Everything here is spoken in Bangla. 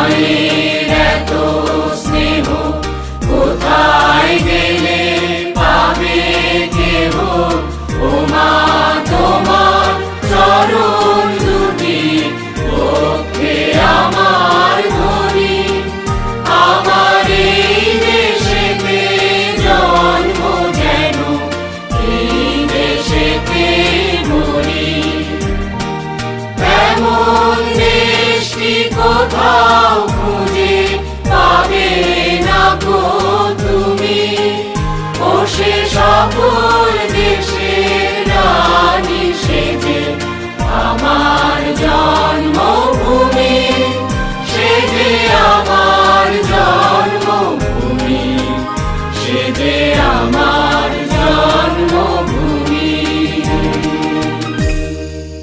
Johnny. কোথাও খুঁজে পাবে না গো তুমি। ও সে সকল